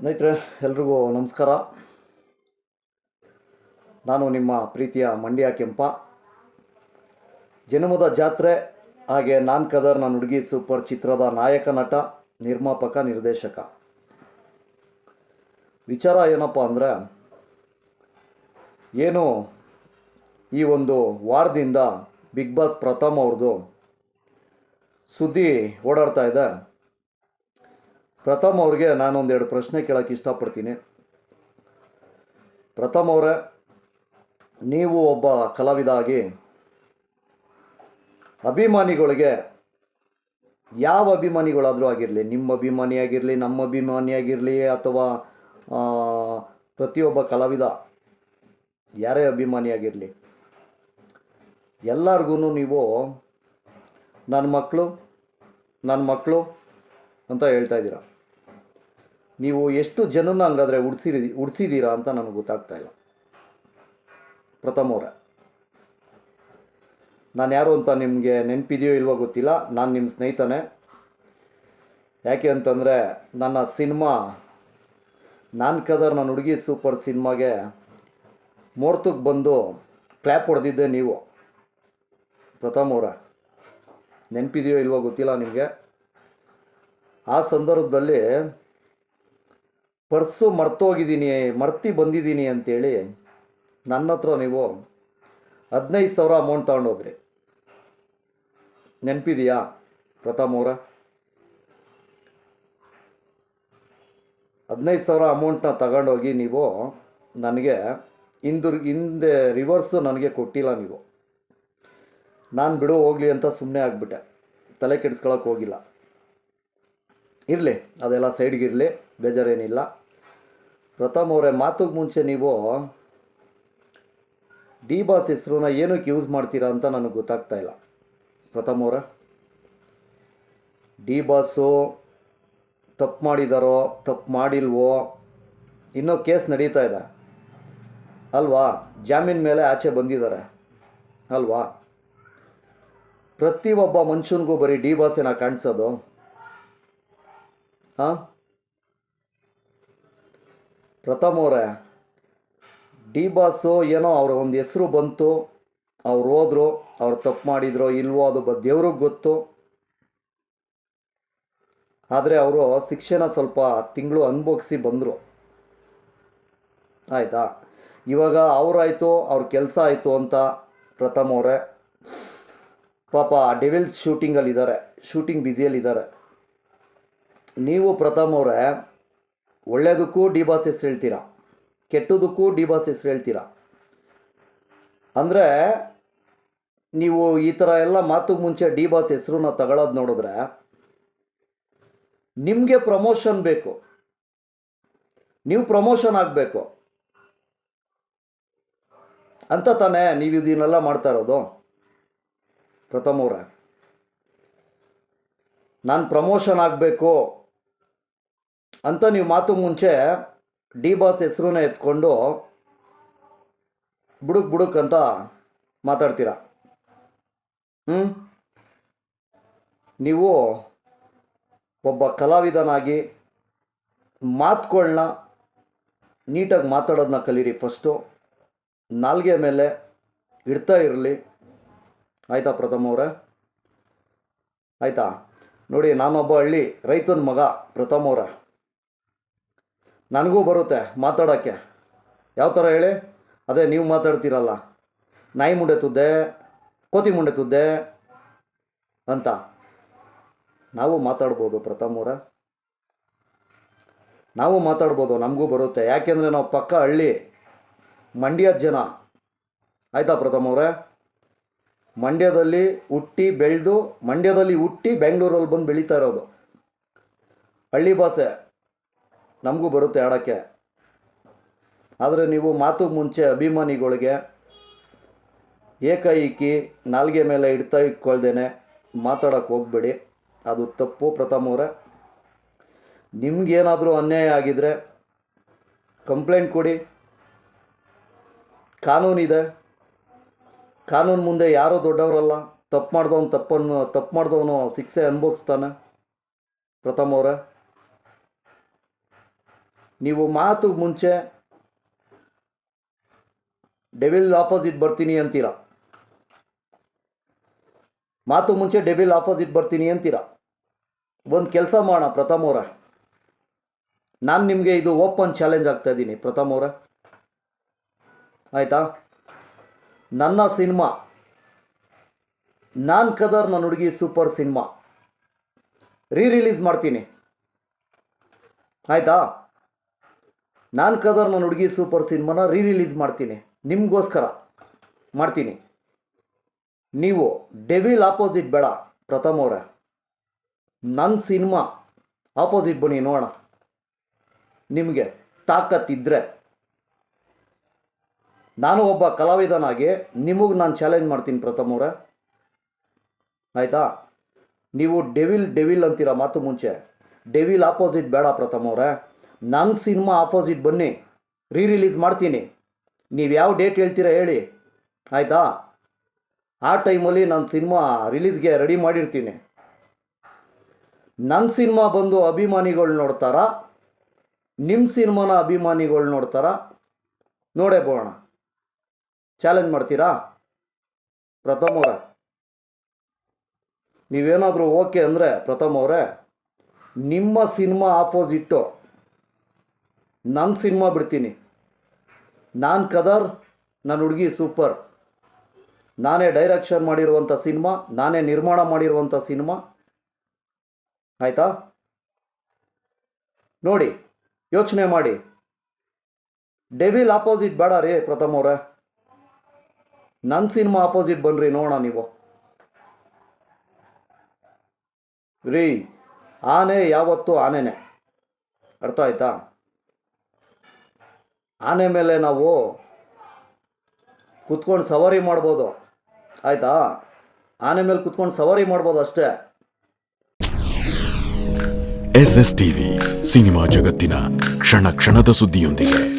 ಸ್ನೇಹಿತರೆ, ಎಲ್ರಿಗೂ ನಮಸ್ಕಾರ. ನಾನು ನಿಮ್ಮ ಪ್ರೀತಿಯ ಮಂಡ್ಯ ಕೆಂಪ. ಜನ್ಮದ ಜಾತ್ರೆ, ಹಾಗೆ ನಾನ್ ಕದರ್ ನನ್ನ ಹುಡುಗಿ ಸೂಪರ್ ಚಿತ್ರದ ನಾಯಕ ನಟ, ನಿರ್ಮಾಪಕ, ನಿರ್ದೇಶಕ. ವಿಚಾರ ಏನಪ್ಪ ಅಂದರೆ, ಏನು ಈ ಒಂದು ವಾರದಿಂದ ಬಿಗ್ ಬಾಸ್ ಪ್ರಥಮ್ ಅವ್ರದ್ದು ಸುದ್ದಿ ಓಡಾಡ್ತಾ ಇದೆ. ಪ್ರಥಮ್ ಅವ್ರಿಗೆ ನಾನೊಂದೆರಡು ಪ್ರಶ್ನೆ ಕೇಳೋಕ್ಕೆ ಇಷ್ಟಪಡ್ತೀನಿ. ಪ್ರಥಮ್ ಅವರೇ, ನೀವು ಒಬ್ಬ ಕಲಾವಿದ ಆಗಿ ಅಭಿಮಾನಿಗಳಿಗೆ ಯಾವ ಅಭಿಮಾನಿಗಳಾದರೂ ಆಗಿರಲಿ, ನಿಮ್ಮ ಅಭಿಮಾನಿಯಾಗಿರಲಿ, ನಮ್ಮ ಅಭಿಮಾನಿಯಾಗಿರಲಿ ಅಥವಾ ಪ್ರತಿಯೊಬ್ಬ ಕಲಾವಿದ ಯಾರೇ ಅಭಿಮಾನಿಯಾಗಿರಲಿ ಎಲ್ಲರಿಗೂ ನೀವು ನನ್ನ ಮಕ್ಕಳು ನನ್ನ ಮಕ್ಕಳು ಅಂತ ಹೇಳ್ತಾ ಇದ್ದೀರಾ. ನೀವು ಎಷ್ಟು ಜನನ ಹಂಗಾದರೆ ಉಡ್ಸಿರಿ ಉಡ್ಸಿದ್ದೀರಾ ಅಂತ ನನಗೆ ಗೊತ್ತಾಗ್ತಾ ಇಲ್ಲ. ಪ್ರಥಮ ಅವರೇ. ನಾನು ಯಾರು ಅಂತ ನಿಮಗೆ ನೆನಪಿದೆಯೋ ಇಲ್ವೋ ಗೊತ್ತಿಲ್ಲ, ನಾನು ನಿಮ್ಮ ಸ್ನೇಹಿತನೇ. ಯಾಕೆ ಅಂತಂದರೆ ನನ್ನ ಸಿನಿಮಾ, ನಾನು ಕದರ್ ನನ್ನ ಹುಡುಗಿ ಸೂಪರ್ ಸಿನಿಮಾಗೆ ಮುಹೂರ್ತಕ್ಕೆ ಬಂದು ಕ್ಲ್ಯಾಪ್ ಹೊಡೆದಿದ್ದೆ ನೀವು. ಪ್ರಥಮ ಅವರ. ನೆನಪಿದೆಯೋ ಇಲ್ವೋ ಗೊತ್ತಿಲ್ಲ ನಿಮಗೆ. ಆ ಸಂದರ್ಭದಲ್ಲಿ ಪರ್ಸು ಮರ್ತೋಗಿದ್ದೀನಿ, ಮರ್ತಿ ಬಂದಿದ್ದೀನಿ ಅಂತೇಳಿ ನನ್ನ ಹತ್ರ ನೀವು ಹದಿನೈದು ಸಾವಿರ ಅಮೌಂಟ್ ತಗೊಂಡೋದ್ರಿ. ನೆನಪಿದೆಯಾ ಪ್ರತಾಪ್ ಅವರ? ಹದಿನೈದು ಸಾವಿರ ಅಮೌಂಟ್ನ ತಗೊಂಡೋಗಿ ನೀವು ನನಗೆ ಹಿಂದಿರು, ಹಿಂದೆ ರಿವರ್ಸು ನನಗೆ ಕೊಟ್ಟಿಲ್ಲ ನೀವು. ನಾನು ಬಿಡು, ಹೋಗಲಿ ಅಂತ ಸುಮ್ಮನೆ ಆಗಿಬಿಟ್ಟೆ. ತಲೆ ಕೆಡಿಸ್ಕೊಳಕ್ಕೆ ಹೋಗಿಲ್ಲ. ಇರಲಿ, ಅದೆಲ್ಲ ಸೈಡ್ಗಿರಲಿ ಬೇಜಾರೇನಿಲ್ಲ. ಪ್ರಥಮ್ ಅವರೇ, ಮಾತುಗೆ ಮುಂಚೆ ನೀವು ಡಿ ಬಾಸ್ ಹೆಸ್ರನ್ನ ಏನಕ್ಕೆ ಯೂಸ್ ಮಾಡ್ತೀರಾ ಅಂತ ನನಗೆ ಗೊತ್ತಾಗ್ತಾ ಇಲ್ಲ. ಪ್ರಥಮ್ ಅವರ, ಡಿ ಬಾಸು ತಪ್ಪು ಮಾಡಿದಾರೋ, ತಪ್ಪು ಮಾಡಿಲ್ವೋ, ಇನ್ನೂ ಕೇಸ್ ನಡೀತಾ ಇದೆ. ಅಲ್ವಾ? ಜಾಮೀನ್ ಮೇಲೆ ಆಚೆ ಬಂದಿದ್ದಾರೆ. ಅಲ್ವಾ? ಪ್ರತಿಯೊಬ್ಬ ಮನುಷ್ಯನಿಗೂ ಬರೀ ಡಿ ಬಾಸೇನ ಕಾಣಿಸೋದು. ಹಾಂ? ಪ್ರಥಮ್ ಅವರೇ, ಡಿ ಬಾಸು ಏನೋ ಅವ್ರ ಒಂದು ಹೆಸರು ಬಂತು, ಅವ್ರು ಹೋದ್ರು, ಅವ್ರು ತಪ್ಪು ಮಾಡಿದ್ರೋ, ಇಲ್ವೋ ಅದು ಬ, ದೇವ್ರಿಗೆ ಗೊತ್ತು. ಆದರೆ ಅವರು ಶಿಕ್ಷಣ ಸ್ವಲ್ಪ ತಿಂಗಳು ಅನುಭವಿಸಿ ಬಂದರು. ಆಯಿತಾ? ಇವಾಗ ಅವರಾಯಿತು, ಅವ್ರ ಕೆಲಸ ಆಯಿತು ಅಂತ ಪ್ರಥಮ್ ಅವರೇ. ಪಾಪ ಡೆವಿಲ್ಸ್ ಶೂಟಿಂಗಲ್ಲಿದ್ದಾರೆ, ಶೂಟಿಂಗ್ ಬ್ಯುಸಿಯಲ್ಲಿದ್ದಾರೆ. ನೀವು ಪ್ರಥಮ್ ಅವರೇ ಒಳ್ಳೆಯದಕ್ಕೂ ಡಿ ಬಾಸ್ ಹೆಸ್ರು ಹೇಳ್ತೀರಾ? ಕೆಟ್ಟದಕ್ಕೂ ಡಿ ಬಾಸ್ ಹೆಸ್ರು ಹೇಳ್ತೀರಾ? ಅಂದರೆ ನೀವು ಈ ಥರ ಎಲ್ಲ ಮಾತು ಮುಂಚೆ ಡಿ ಬಾಸ್ ಹೆಸ್ರನ್ನ ತಗೊಳ್ಳೋದು ನೋಡಿದ್ರೆ ನಿಮಗೆ ಪ್ರಮೋಷನ್ ಬೇಕು. ನೀವು ಪ್ರಮೋಷನ್ ಆಗಬೇಕು. ಅಂತ ತಾನೇ ನೀವು ಇದನ್ನೆಲ್ಲ ಮಾಡ್ತಾ ಇರೋದು? ಪ್ರಥಮವ್ರೆ ನಾನು ಪ್ರಮೋಷನ್ ಆಗಬೇಕು. ಅಂತ ನೀವು ಮಾತು ಮುಂಚೆ ಡಿ ಬಾಸ್ ಹೆಸ್ರನ್ನ ಎತ್ಕೊಂಡು ಬುಡುಕ್ ಬುಡುಕ್ ಅಂತ ಮಾತಾಡ್ತೀರಾ? ಹ್ಞೂ ನೀವು ಒಬ್ಬ ಕಲಾವಿದನಾಗಿ ಮಾತುಗಳನ್ನ ನೀಟಾಗಿ ಮಾತಾಡೋದನ್ನ ಕಲೀರಿ ಫಸ್ಟು. ನಾಲ್ಗೆ ಮೇಲೆ ಇಡ್ತಾ ಇರಲಿ. ಆಯಿತಾ ಪ್ರಥಮ್ ಅವರೇ? ಆಯಿತಾ? ನೋಡಿ, ನಾನೊಬ್ಬ ಹಳ್ಳಿ ರೈತನ ಮಗ ಪ್ರಥಮ್ ಅವರೇ. ನನಗೂ ಬರುತ್ತೆ ಮಾತಾಡೋಕ್ಕೆ. ಯಾವ ಥರ ಹೇಳಿ? ಅದೇ ನೀವು ಮಾತಾಡ್ತೀರಲ್ಲ. ನಾಯಿ ಮುಂಡೆ ತುದ್ದೆ, ಕೋತಿ ಮುಂಡೆ ತುದ್ದೆ ಅಂತ. ನಾವು ಮಾತಾಡ್ಬೋದು ಪ್ರಥಮ ಅವರ. ನಾವು ಮಾತಾಡ್ಬೋದು, ನಮಗೂ ಬರುತ್ತೆ. ಯಾಕೆಂದರೆ ನಾವು ಪಕ್ಕ ಹಳ್ಳಿ ಮಂಡ್ಯದ ಜನ. ಆಯಿತಾ ಪ್ರಥಮ ಅವರೇ? ಮಂಡ್ಯದಲ್ಲಿ ಹುಟ್ಟಿ ಬೆಳೆದು, ಮಂಡ್ಯದಲ್ಲಿ ಹುಟ್ಟಿ ಬೆಂಗಳೂರಲ್ಲಿ ಬಂದು ಬೆಳೀತಾ ಇರೋದು. ಹಳ್ಳಿ ಭಾಷೆ. ನಮಗೂ ಬರುತ್ತೆ ಆಡೋಕ್ಕೆ. ಆದರೆ ನೀವು ಮಾತು ಮುಂಚೆ ಅಭಿಮಾನಿಗಳಿಗೆ ಏಕೈಕಿ ನಾಲ್ಗೆ ಮೇಲೆ ಇಡ್ತಾ ಇಟ್ಕೊಳ್ದೇನೆ ಮಾತಾಡೋಕ್ಕೆ ಹೋಗಬೇಡಿ. ಅದು ತಪ್ಪು, ಪ್ರಥಮ್ ಅವರೇ. ನಿಮ್ಗೇನಾದರೂ ಅನ್ಯಾಯ ಆಗಿದ್ರೆ ಕಂಪ್ಲೇಂಟ್ ಕೊಡಿ. ಕಾನೂನಿದೆ ಕಾನೂನು ಮುಂದೆ ಯಾರೂ ದೊಡ್ಡವರಲ್ಲ, ತಪ್ಪು ಮಾಡಿದವನು ತಪ್ಪನ್ನು, ತಪ್ಪು ಮಾಡಿದವನು ಶಿಕ್ಷೆ ಅನುಭವಿಸ್ತಾನೆ. ಪ್ರಥಮ ಅವರೇ. ನೀವು ಮಾತು ಮುಂಚೆ ಡೆವಿಲ್ ಆಪೋಸಿಟ್ ಬರ್ತೀನಿ ಅಂತೀರ? ಮಾತು ಮುಂಚೆ ಡೆವಿಲ್ ಆಪೋಸಿಟ್ ಬರ್ತೀನಿ ಅಂತೀರ? ಒಂದು ಕೆಲಸ ಮಾಡೋಣ ಪ್ರಥಮ್ ಅವರ. ನಾನು ನಿಮಗೆ ಇದು ಓಪನ್ ಚಾಲೆಂಜ್ ಆಗ್ತಾ ಇದ್ದೀನಿ, ಪ್ರಥಮ್ ಅವರೇ. ಆಯಿತಾ? ನನ್ನ ಸಿನಿಮಾ. ನಾನು ಕದರ್ ನನ್ನ ಹುಡುಗಿ ಸೂಪರ್ ಸಿನಿಮಾ. ರೀ ರಿಲೀಸ್ ಮಾಡ್ತೀನಿ. ಆಯಿತಾ? ನಾನ್ ಕದರ್ ನನ್ನ ಹುಡುಗಿ ಸೂಪರ್ ಸಿನಿಮಾನ ರೀ ರಿಲೀಸ್ ಮಾಡ್ತೀನಿ. ನಿಮಗೋಸ್ಕರ ಮಾಡ್ತೀನಿ. ನೀವು ಡೆವಿಲ್ ಆಪೋಸಿಟ್ ಬೇಡ, ಪ್ರಥಮ್ ಅವರೇ. ನನ್ನ ಸಿನಿಮಾ ಆಪೋಸಿಟ್ ಬನ್ನಿ, ನೋಡೋಣ. ನಿಮಗೆ ತಾಕತ್ತಿದ್ದರೆ ನಾನು ಒಬ್ಬ ಕಲಾವಿದನಾಗಿ ನಿಮಗೆ ನಾನು ಚಾಲೆಂಜ್ ಮಾಡ್ತೀನಿ, ಪ್ರಥಮ್ ಅವರೇ. ಆಯಿತಾ? ನೀವು ಡೆವಿಲ್ ಡೆವಿಲ್ ಅಂತೀರ ಮಾತು ಮುಂಚೆ. ಡೆವಿಲ್ ಆಪೋಸಿಟ್ ಬೇಡ, ಪ್ರಥಮ್ ಅವರೇ. ನನ್ನ ಸಿನಿಮಾ ಆಪೋಸಿಟ್ ಬನ್ನಿ ರೀ ರಿಲೀಸ್ ಮಾಡ್ತೀನಿ. ನೀವು ಯಾವ ಡೇಟ್ ಹೇಳ್ತೀರಾ ಹೇಳಿ. ಆಯಿತಾ? ಆ ಟೈಮಲ್ಲಿ ನನ್ನ ಸಿನಿಮಾ ರಿಲೀಸ್ಗೆ ರೆಡಿ ಮಾಡಿರ್ತೀನಿ. ನನ್ನ ಸಿನಿಮಾ ಬಂದು ಅಭಿಮಾನಿಗಳು ನೋಡ್ತಾರಾ? ನಿಮ್ಮ ಸಿನಿಮಾನ ಅಭಿಮಾನಿಗಳು ನೋಡ್ತಾರಾ? ನೋಡೇ ಬೋಣ ಚಾಲೆಂಜ್ ಮಾಡ್ತೀರಾ? ಪ್ರಥಮ್ ಅವರೇ. ನೀವೇನಾದರೂ ಓಕೆ ಅಂದರೆ ಪ್ರಥಮ್ ಅವರೇ, ನಿಮ್ಮ ಸಿನಿಮಾ ಆಪೋಸಿಟ್ಟು ನನ್ನ ಸಿನಿಮಾ ಬಿಡ್ತೀನಿ. ನಾನು ಕದರ್ ನನ್ನ ಹುಡುಗಿ ಸೂಪರ್. ನಾನೇ ಡೈರೆಕ್ಷನ್ ಮಾಡಿರುವಂಥ ಸಿನಿಮಾ, ನಾನೇ ನಿರ್ಮಾಣ ಮಾಡಿರುವಂಥ ಸಿನಿಮಾ. ಆಯಿತಾ? ನೋಡಿ, ಯೋಚನೆ ಮಾಡಿ. ಡೆವಿಲ್ ಆಪೋಸಿಟ್ ಬೇಡ ರೀ ಪ್ರಥಮ್ ಅವರೇ. ನನ್ನ ಸಿನಿಮಾ ಆಪೋಸಿಟ್ ಬನ್ನಿರಿ ನೋಡೋಣ ನೀವು. ರೀ, ಆನೆ ಯಾವತ್ತು ಆನೆನೆ. ಅರ್ಥ ಆಯ್ತಾ? ಆನೆ ಮೇಲೆ ನಾವು ಕುತ್ಕೊಂಡು ಸವಾರಿ ಮಾಡ್ಬೋದು. ಆಯಿತಾ? ಆನೆ ಮೇಲೆ ಕುತ್ಕೊಂಡು ಸವಾರಿ ಮಾಡ್ಬೋದು ಅಷ್ಟೇ. ಎಸ್ ಎಸ್ ಟಿವಿ ಸಿನಿಮಾ ಜಗತ್ತಿನ ಕ್ಷಣ ಕ್ಷಣದ ಸುದ್ದಿಯೊಂದಿಗೆ.